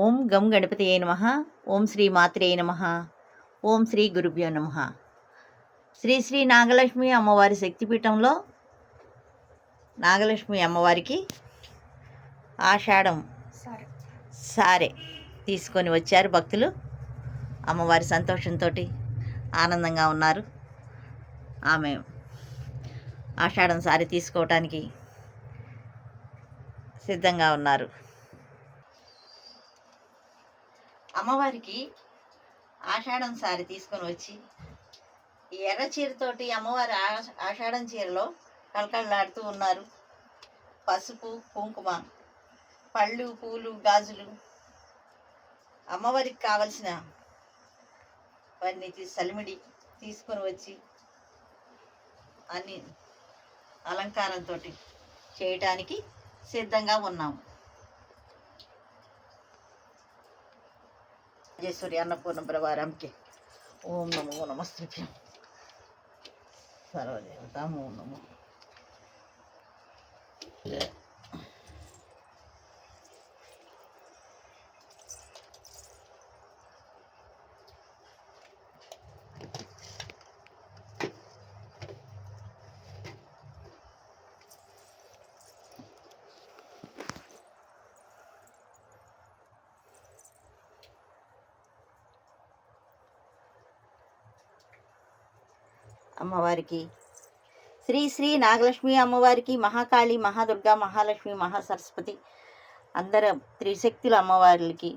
ఓం గం గణపతి ఏ నమ. ఓం శ్రీ మాత్రే నమ. ఓం శ్రీ గురుభ్యో నమ. శ్రీ శ్రీ నాగలక్ష్మి అమ్మవారి శక్తిపీఠంలో నాగలక్ష్మి అమ్మవారికి ఆషాఢం సరే. సారే తీసుకొని వచ్చారు భక్తులు. అమ్మవారి సంతోషంతో ఆనందంగా ఉన్నారు. ఆమె ఆషాఢం సారి తీసుకోవటానికి సిద్ధంగా ఉన్నారు. అమ్మవారికి ఆషాఢం సారి తీసుకొని వచ్చి ఈ ఎర్ర చీరతోటి అమ్మవారి ఆ- ఆషాఢం చీరలో కళకళలాడుతూ ఉన్నారు. పసుపు కుంకుమ పళ్ళు పూలు గాజులు అమ్మవారికి కావలసిన వారిని సలిమిడి తీసుకొని వచ్చి అన్ని అలంకారంతో చేయటానికి సిద్ధంగా ఉన్నాము. రాజేశ్వరి అన్నపూర్ణ ప్రవారంకి ఓం నమో నమస్తృభ్యం సర్వదేవత ఓం నమో. అమ్మవారికి. శ్రీ శ్రీ నాగలక్ష్మి అమ్మవారికి మహాకాళి మహాదుర్గా మహాలక్ష్మి మహాసరస్వతి అందరు త్రిశక్తుల అమ్మవారికి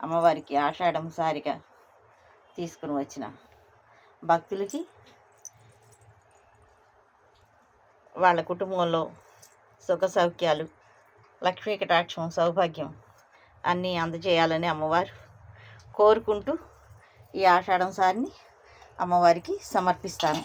అమ్మవారికి ఆషాఢం సారిగా తీసుకుని వచ్చిన భక్తులకి వాళ్ళ కుటుంబంలో సుఖ సౌఖ్యాలు లక్ష్మీ కటాక్షం సౌభాగ్యం అన్నీ అందజేయాలని అమ్మవారు కోరుకుంటూ ఈ ఆషాఢం సారిని అమ్మవారికి సమర్పిస్తాను.